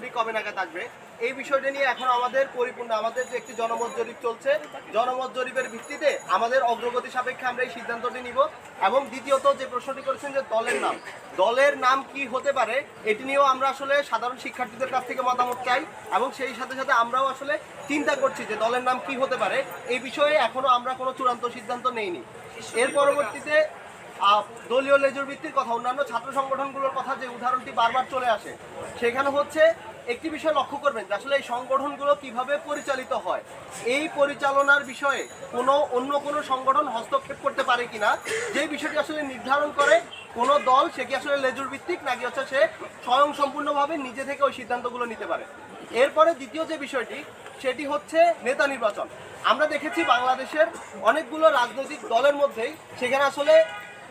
নির্বাচনটি কবে নাগাদ থাকবে এই বিষয়টা নিয়ে এখন আমাদের পরিপূর্ণ, আমাদের যে একটি জনমত জরিপ চলছে, জনমত জরিপের ভিত্তিতে আমাদের অগ্রগতি সাপেক্ষে আমরা এই সিদ্ধান্তটি নিব এবং দ্বিতীয়ত যে প্রশ্নটি করেছেন যে দলের নাম দলের নাম কি হতে পারে, এটি নিয়েও আমরা আসলে সাধারণ শিক্ষার্থীদের কাছ থেকে মতামত চাই এবং সেই সাথে সাথে আমরাও আসলে চিন্তা করছি যে দলের নাম কি হতে পারে, এই বিষয়ে এখনও আমরা কোনো চূড়ান্ত সিদ্ধান্ত নেইনি। এর পরবর্তীতে দলীয় লেজুর ভিত্তির কথা, অন্যান্য ছাত্র সংগঠনগুলোর কথা যে উদাহরণটি বারবার চলে আসে, সেখানে হচ্ছে একটি বিষয় লক্ষ্য করবেন যে আসলে এই সংগঠনগুলো কীভাবে পরিচালিত হয়। এই পরিচালনার বিষয়ে কোনো, অন্য কোনো সংগঠন হস্তক্ষেপ করতে পারে কিনা, যে বিষয়টি আসলে নির্ধারণ করে কোনো দল, সে কি আসলে লেজুর ভিত্তিক, নাকি হচ্ছে সে স্বয়ং সম্পূর্ণভাবে নিজে থেকে ওই সিদ্ধান্তগুলো নিতে পারে। এরপরে দ্বিতীয় যে বিষয়টি, সেটি হচ্ছে নেতা নির্বাচন। আমরা দেখেছি বাংলাদেশের অনেকগুলো রাজনৈতিক দলের মধ্যেই সেখানে আসলে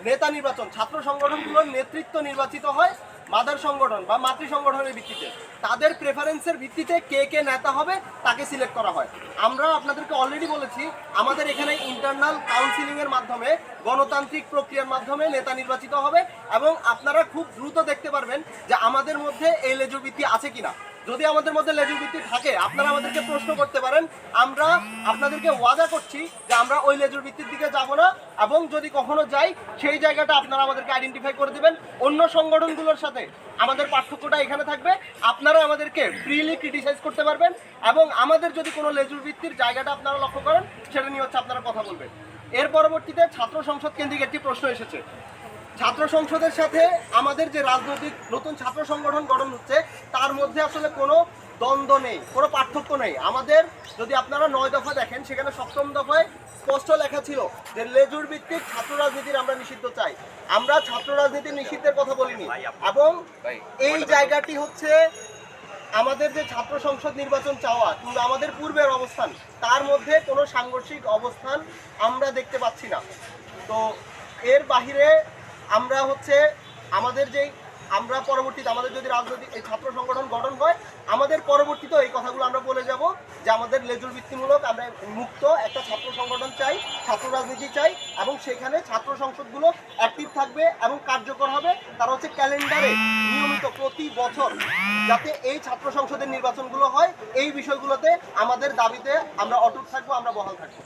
নেতা নির্বাচন, ছাত্র সংগঠনগুলোর নেতৃত্ব নির্বাচিত হয় মাদার সংগঠন বা মাতৃ সংগঠনের ভিত্তিতে। তাদের প্রেফারেন্সের ভিত্তিতে কে কে নেতা হবে তাকে সিলেক্ট করা হয়। আমরা আপনাদেরকে অলরেডি বলেছি, আমাদের এখানে ইন্টারনাল কাউন্সিলিং এর মাধ্যমে, গণতান্ত্রিক প্রক্রিয়ার মাধ্যমে নেতা নির্বাচিত হবে এবং আপনারা খুব দ্রুত দেখতে পারবেন যে আমাদের মধ্যে এই লেজুর ভিত্তি আছে কিনা। যদি আমাদের মধ্যে লেজুর ভিত্তি থাকে, আপনারা আমাদেরকে প্রশ্ন করতে পারেন, আমরা আপনাদেরকে ওয়াদা করছি যে আমরা ওই লেজুর ভিত্তির দিকে যাব না এবং যদি কখনো যাই, সেই জায়গাটা আপনারা আমাদেরকে আইডেন্টিফাই করে দেবেন। অন্য সংগঠনগুলোর সাথে আমাদের পার্থক্যটা এখানে থাকবে। আপনারা আমাদেরকে ফ্রিলি ক্রিটিসাইজ করতে পারবেন এবং আমাদের যদি কোনো লেজুর ভিত্তির জায়গাটা আপনারা লক্ষ্য করেন, সেটা নিয়ে হচ্ছে আপনারা কথা বলবেন। এর পরবর্তীতে ছাত্র সংসদ কেন্দ্রিক একটি প্রশ্ন এসেছে। ছাত্র সংসদের সাথে আমাদের যে রাজনৈতিক নতুন ছাত্র সংগঠন গঠন হচ্ছে, তার মধ্যে আসলে কোনো দ্বন্দ্ব নেই, কোনো পার্থক্য নেই। আমাদের যদি আপনারা নয় দফা দেখেন, সেখানে সপ্তম দফায় স্পষ্ট লেখা ছিল যে লেজুর ভিত্তিক ছাত্র রাজনীতির আমরা নিষিদ্ধ চাই। আমরা ছাত্র রাজনীতির নিষিদ্ধের কথা বলিনি। এবং এই জায়গাটি হচ্ছে আমাদের যে ছাত্র সংসদ নির্বাচন চাওয়া কিংবা আমাদের পূর্বের অবস্থান তার মধ্যে কোনো সাংঘর্ষিক অবস্থান আমরা দেখতে পাচ্ছি না। তো এর বাহিরে আমরা হচ্ছে আমাদের যেই আমরা পরবর্তীতে আমাদের যদি রাজনৈতিক এই ছাত্র সংগঠন গঠন হয় আমাদের পরবর্তীতে এই কথাগুলো আমরা বলে যে আমাদের লেজুর বৃত্তিমূলক আমরা মুক্ত একটা ছাত্র সংগঠন চাই, ছাত্র রাজনীতি চাই, এবং সেখানে ছাত্র সংসদগুলো অ্যাক্টিভ থাকবে এবং কার্যকর হবে। তারা হচ্ছে ক্যালেন্ডারে নিয়মিত প্রতি বছর যাতে এই ছাত্র সংসদের নির্বাচনগুলো হয়, এই বিষয়গুলোতে আমাদের দাবিতে আমরা অটুট থাকব, আমরা বহাল থাকব।